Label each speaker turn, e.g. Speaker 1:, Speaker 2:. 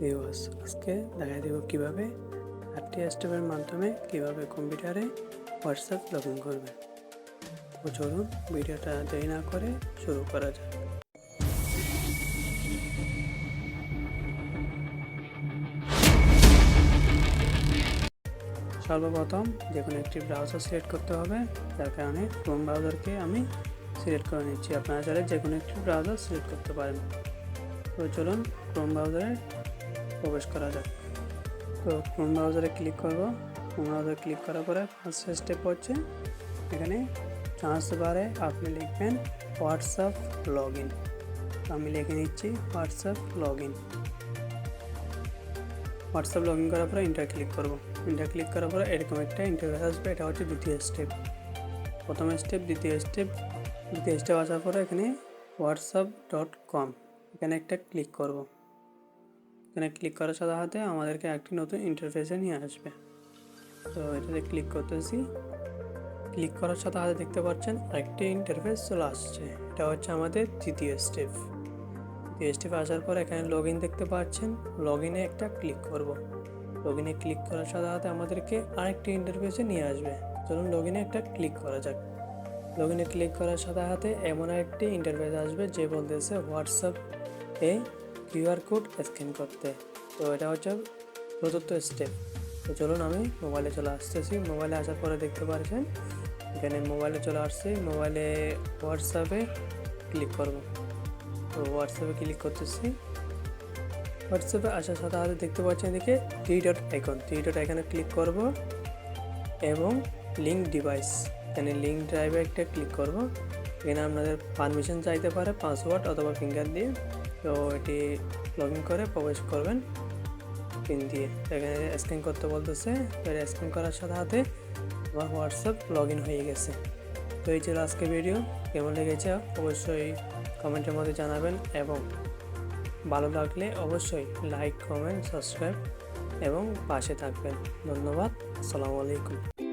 Speaker 1: Viewers আজকে দেখা দেব কীভাবে আটটি স্টেপের মাধ্যমে কীভাবে কম্পিউটারে হোয়াটসঅ্যাপ লগ ইন করবে। তো চলুন ভিডিওটা দেরি না করে শুরু করা যাক। সর্বপ্রথম যে কোনো একটি ব্রাউজার সিলেক্ট করতে হবে, যার কারণে ক্রোম ব্রাউজারকে আমি সিলেক্ট করে নিচ্ছি। আপনারা চাইলে যে কোনো একটি ব্রাউজার সিলেক্ট করতে পারেন। তো চলুন ক্রোম ব্রাউজারে প্রবেশ করা যাক তো ক্রোম ব্রাউজারে ক্লিক করব। ক্রোম ব্রাউজারে ক্লিক করার পরে ফার্স্ট স্টেপ হচ্ছে এখানে চান্স বারে আপনি লিখবেন হোয়াটসঅ্যাপ লগ ইন আমি লিখে নিচ্ছি WhatsApp log in WhatsApp log in করার পরে ইন্টার ক্লিক করব। ইন্টার ক্লিক করার পরে এরকম একটা ইন্টারফেস আসবে, এটা হচ্ছে দ্বিতীয় স্টেপ প্রথম স্টেপ দ্বিতীয় স্টেপ দ্বিতীয় স্টেপ আসার পরে এখানে হোয়াটসঅ্যাপ ডট কম এখানে একটা ক্লিক করব। এখানে ক্লিক করার সাথে সাথে আমাদেরকে একটি নতুন ইন্টারফেসে নিয়ে আসবে। তো এটাতে ক্লিক করতেছি। ক্লিক করার সাথে সাথে দেখতে পাচ্ছেন একটি ইন্টারফেস চলে আসছে। এটা হচ্ছে আমাদের তৃতীয় স্টেপ তৃতীয় স্টেপ আসার পর এখানে লগ ইন দেখতে পাচ্ছেন। লগ ইনে একটা ক্লিক করব। লগ ইনে ক্লিক করার সাথে সাথে আমাদেরকে আরেকটি ইন্টারফেসে নিয়ে আসবে। চলুন লগ একটা ক্লিক করা যাক। লগ ক্লিক করার সাথে সাথে এমন একটি ইন্টারফেস আসবে যে বলতেছে হোয়াটসঅ্যাপ এ কিউআর কোড স্ক্যান করতে। তো এটা হচ্ছে চতুর্থ স্টেপ। তো চলুন আমি মোবাইলে চলে আসতেছি। মোবাইলে আসার পরে দেখতে পারছেন, এখানে মোবাইলে চলে আসছি। মোবাইলে হোয়াটসঅ্যাপে ক্লিক করব। তো হোয়াটসঅ্যাপে ক্লিক করতেছি। হোয়াটসঅ্যাপে আসার সাথে সাথে দেখতে পাচ্ছেন এদিকে three dot icon three dot আইকনে ক্লিক করব এবং লিঙ্ক ডিভাইস এখানে লিঙ্ক ড্রাইভে একটা ক্লিক করব। এখানে আপনাদের পারমিশন চাইতে পারে পাসওয়ার্ড অথবা ফিঙ্গার দিয়ে। তো এটি লগ ইন করে প্রবেশ করবেন। পিন দিয়ে। এখানে স্ক্যান করতে বলতেছে। এবার স্ক্যান করার সাথে সাথে আমার হোয়াটসঅ্যাপ লগ ইন হয়ে গেছে। তো এই ছিল আজকে ভিডিও কেমন লেগেছে অবশ্যই কমেন্টের মধ্যে জানাবেন এবং ভালো লাগলে অবশ্যই লাইক কমেন্ট সাবস্ক্রাইব এবং পাশে থাকবেন। ধন্যবাদ। আসসালামু আলাইকুম।